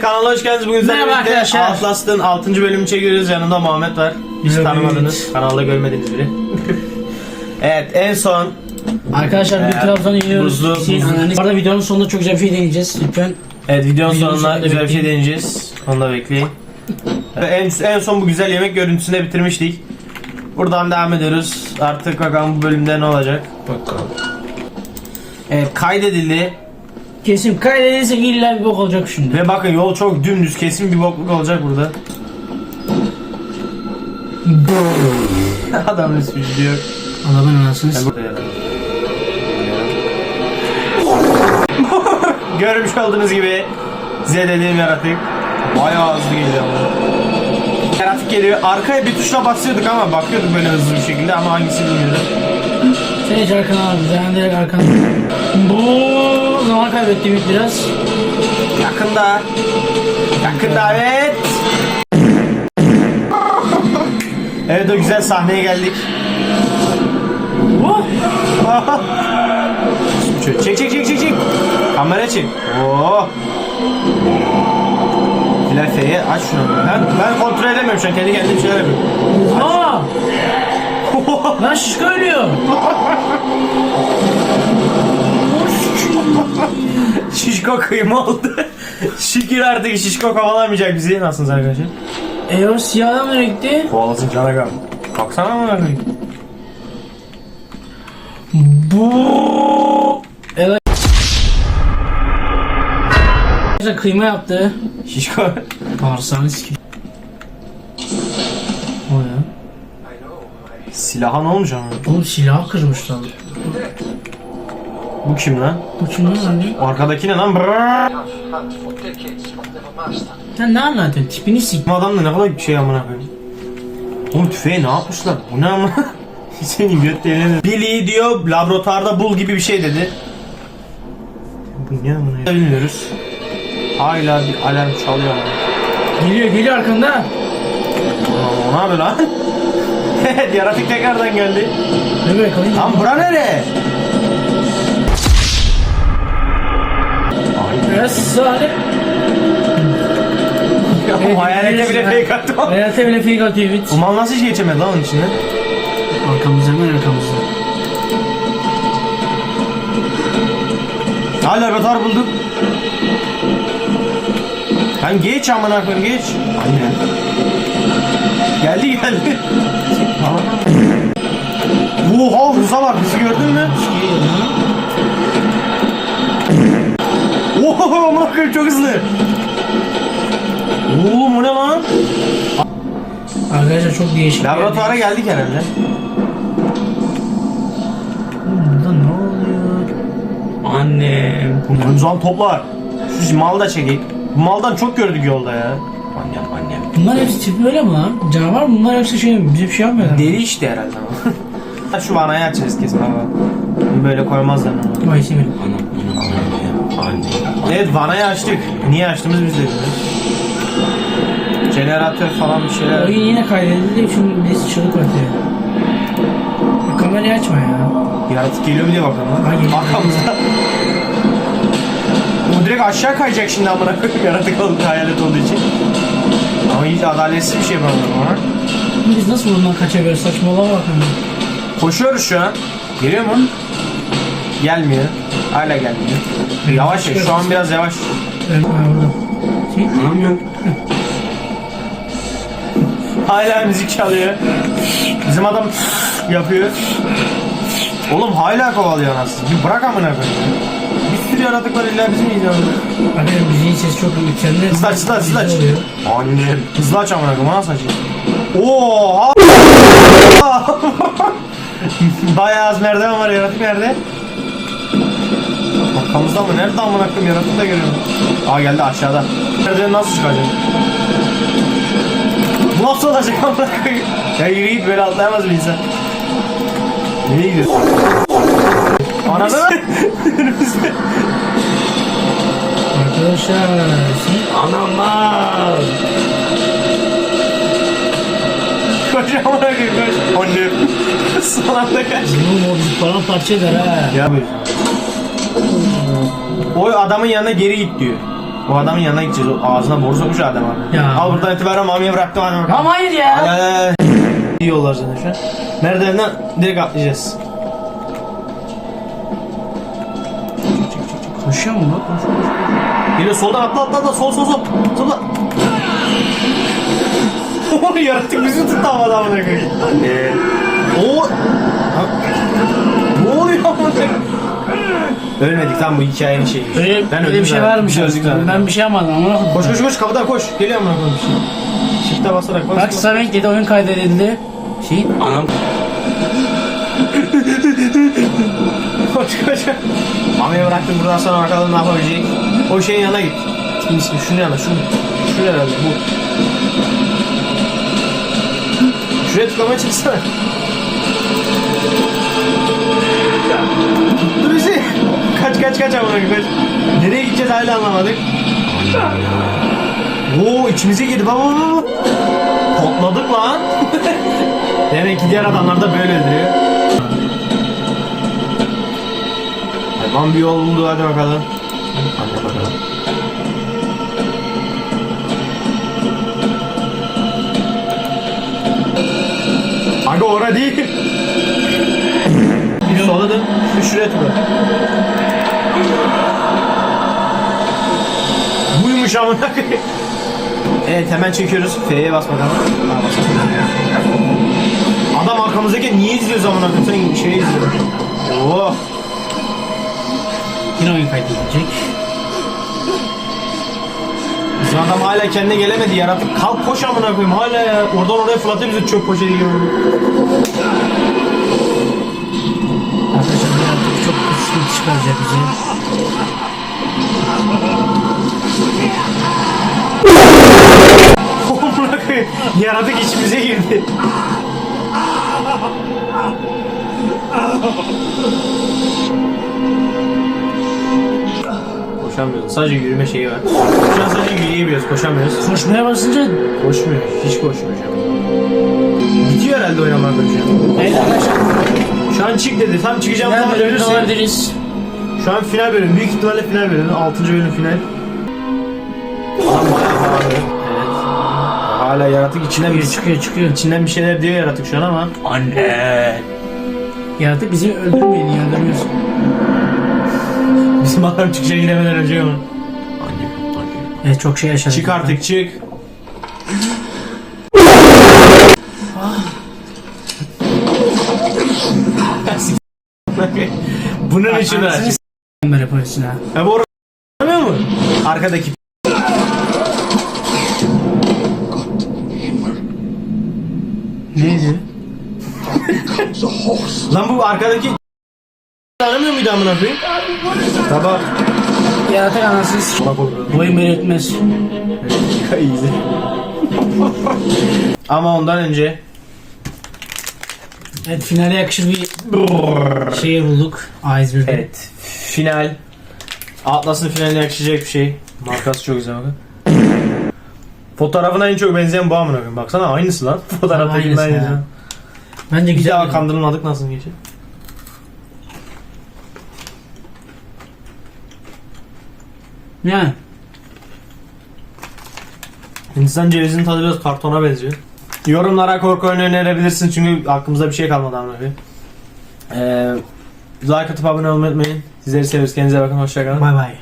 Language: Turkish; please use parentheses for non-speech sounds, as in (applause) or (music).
Kanala hoş geldiniz. Bugün sizlerle Merhaba birlikte arkadaşlar. Outlast'ın 6. bölümünü çekiyoruz. Yanımda Muhammed var. Hiç Evet. tanımadınız. Kanalda görmediğiniz biri. (laughs) evet en son Arkadaşlar bir Ee, taraftan iniyoruz. buzlu- ananı- Bu arada videonun sonunda çok güzel bir şey deneyeceğiz. Lütfen. evet videonun Videonun sonunda sonunda güzel bir şey bekleyin. deneyeceğiz. Onu da bekleyin. Ve en, en son bu güzel yemek görüntüsünü bitirmiştik. Buradan devam ediyoruz. Artık bakalım bu bölümde ne olacak. Bakalım. Evet kaydedildi. Kesin kaydedilse illa bir bok olacak şimdi. Ve bakın yol çok dümdüz. Kesin bir bokluk olacak burada. Adamın ismi diyor. Adamın anasını s- Görmüş olduğunuz gibi size dediğim yaratık bayağı hızlı geliyor. Yaratık geliyor. Arkaya bir tuşla basıyorduk ama bakıyorduk böyle hızlı bir şekilde ama hangisi bilmiyorum. Sen hiç arkana al. Ben direkt arkana. Bu zaman kaybettim biraz. Yakında. Yakında evet. Evet o güzel sahneye geldik. Oh! Çek çek çek çek çek. Kamera çek. Oo. Hilal F'ye aç şunu. Ben, ben kontrol edemiyorum şu an. Kendi kendime şeyler yapıyorum. Aa! Lan şişko ölüyor. (laughs) Şişko kıyma oldu. Şükür artık şişko kovalamayacak bizi. Nasılsınız arkadaşlar? E o siyah adam nereye gitti? Kovalasın canagar. Baksana mı abi? Bu. Evet. Arkadaşlar kıyma yaptı. Şişko. Bağırsağını sikim. O ya. Silaha ne olmuş ama? Oğlum silahı kırmışlar. Bu kim lan? Bu kim lan Arkadaki ne lan? Brrrr. Sen ne anlatıyorsun? Tipini sik. Bu adam da ne kadar şey amına koyayım. Oğlum tüfeği ne yapmışlar? Bu ne ama? (laughs) Senin göt deliğine. Billy diyor laboratuvarda bul gibi bir şey dedi. Bu ne amına? Bilmiyoruz. Hala bir alarm çalıyor ama. Geliyor geliyor arkanda. O ne yapıyor lan? (laughs) Yaratık tekrardan geldi. Ne böyle kalayım? Lan bura nere? Sade. Ya, o hayalete bile fake attım. Hayalete bile fake atıyor. Bu mal nasıl hiç geçemedi lan onun içine? Arkamızda hemen arkamızda. Ha laboratuvar bulduk. Lan geç amına koyayım geç. Aynen. Geldi geldi. Oha hıza bak bizi gördün mü? Amına koyayım çok hızlı. Oğlum o ne lan? Arkadaşlar çok değişik. Laboratuvara geldik herhalde. Burada ne oluyor? Annem. Zaman toplar. Şu malı da çekeyim. Bu maldan çok gördük yolda ya. Annem annem. Bunlar hepsi tipi öyle mi lan? Canavar mı bunlar yoksa şey mi? Bize bir şey yapmıyorlar. mı? Deli işte herhalde ama. (laughs) Şu vanayı açarız kesin ama. Böyle koymazlar ama. Vay Semih. Evet vanayı açtık. Niye açtığımızı biz de bilmiyoruz. Jeneratör falan bir şeyler. Oyun yine kaydedildi. Şimdi birisi çığlık atıyor. Kamerayı açma ya. Yaratık geliyor mu diye bakalım lan. Ha, geliyor. Arkamızda. Bu direkt aşağı kayacak şimdi amına koyayım yaratık oldu, hayalet olduğu için. Ama hiç adaletsiz bir şey yapamadım ona. Biz nasıl bundan kaçabiliriz? Saçmalama bakın. Koşuyoruz şu an. Geliyor mu? Gelmiyor. Hala gelmiyor. Yavaş ya. Şu an biraz yavaş. Şey, Hala müzik çalıyor. Bizim adam yapıyor. Oğlum hala kovalıyor anasını. Bir bırak amına koyayım. Bir sürü yaratık var illa bizim yiyeceğiz. Arkadaşlar müziğin sesi çok mükemmel. Hızlı aç hızlı aç hızlı aç. Annem. Hızlı aç amına koyayım. Nasıl açayım? Oha. (laughs) Bayağı az merdiven var yaratık nerede? Arkamızda mı? Nerede amına koyayım yaratık da görüyorum. Aa geldi aşağıda. Merdiven nasıl çıkacak? Bu nasıl olacak amına koyayım? Ya yürü git böyle atlayamaz bir insan. Nereye gidiyorsun? Ananı Önümüzde. Arkadaşlar. Anamlar. Koş amına koyayım koş. Annem. Son anda kaç. Oğlum o bizi paramparça eder ha. Ya bu. O adamın yanına geri git diyor. Bu adamın yanına gideceğiz. O ağzına boru sokmuş adam abi. Ya. Al buradan itibaren mamiye bıraktım bakalım. Ama hayır ya. Hadi. İyi yollar zaten şu an. Merdivenden direkt atlayacağız. Koşuyor mu bu? Koşuyor. Geliyor soldan atla atla atla sol sol sol. Sola. (laughs) Yaratık bizi tuttu havada amına koyayım. Ee, o. Ne oluyor amına koyayım? Ölmedik tam bu hikayenin şeyi. Öyle, öyle öldüm bir şey varmış. Zaten. Ben bir şey yapmadım ama. Koş koş koş kapıdan koş. Geliyor amına koyayım bir şey. Shift'e basarak bas. Bak. Samek dedi oyun kaydedildi. Şey anam. Koş koş. Mami'ye bıraktım buradan sonra bakalım ne yapabilecek. O şeyin yanına git. Kimsin? Şunun yanına şunu. Şunu herhalde bu. Şuraya tıklamaya çıksana. Dur bizi. Kaç kaç kaç amına kaç. Nereye gideceğiz hala anlamadık. Oo içimize girdi baba. Potladık lan. (laughs) Demek ki diğer adamlar da böyle öldürüyor. Hayvan bir yol buldu hadi bakalım. Hadi bakalım. Aga ora değil. (laughs) Bir sola dön. Şu şuraya tıkla. Buymuş amına. Evet hemen çekiyoruz. F'ye bas bakalım. Ha, bas. Adam arkamızdaki niye izliyor amına koyayım? Sen şey izliyor. Oh. Yine oyun kaydedilecek. Bizim adam hala kendine gelemedi yaratık. Kalk koş amına koyayım hala ya. Oradan oraya fırlatıyor bizi çöp poşeti gibi. Arkadaşlar yaratık çok sıkıntı çıkaracak bize. Yaratık içimize girdi. Koşamıyoruz. Sadece yürüme şeyi var. Şu an sadece yürüyebiliyoruz, koşamıyoruz. Koşmaya basınca Koşmuyor, hiç koşmuyor şu an. Bitiyor herhalde oynamak şu an. Evet arkadaşlar. Şu an çık dedi, tam çıkacağım Nerede zaman bölümde ölürsün. olabiliriz? Şu an final bölüm, büyük ihtimalle final bölüm, 6. bölüm final. Bağırdı. Evet. Hala yaratık içinden bir, Çıkıyor çıkıyor. içinden bir şeyler diyor yaratık şu an ama. Anne. Yaratık bizi öldürmeyin öldürmüyorsun. Bizim adam çıkışa giremeden önce onu. Evet çok şey yaşadık. Çık artık çık. Bunun için s**eyim böyle polisin ha. Bu Anlamıyor mu? Arkadaki Neydi? Lan bu arkadaki Anlamıyor muydu amına koyayım? Tabak. Yaratık anasını s**eyim. Bak oldu. Bu oyun beni ötmez. Ama ondan önce Evet finale yakışır bir şey bulduk. A101'de. Evet. Final. Atlas'ın finaline yakışacak bir şey. Markası çok güzel bakın. Fotoğrafına en çok benzeyen bu amına koyayım. Baksana aynısı lan. (laughs) Fotoğraftakinden Aynısı ya. aynısı. Bence Bir güzel. daha bir- kandırılmadık nasıl geçer? Yani. Hindistan cevizinin tadı biraz kartona benziyor. Yorumlara korku oyunu önerebilirsin çünkü aklımızda bir şey kalmadı amına koyayım. Ee, like atıp abone olmayı unutmayın. Sizleri seviyoruz. Kendinize bakın. Hoşçakalın. Bay bay.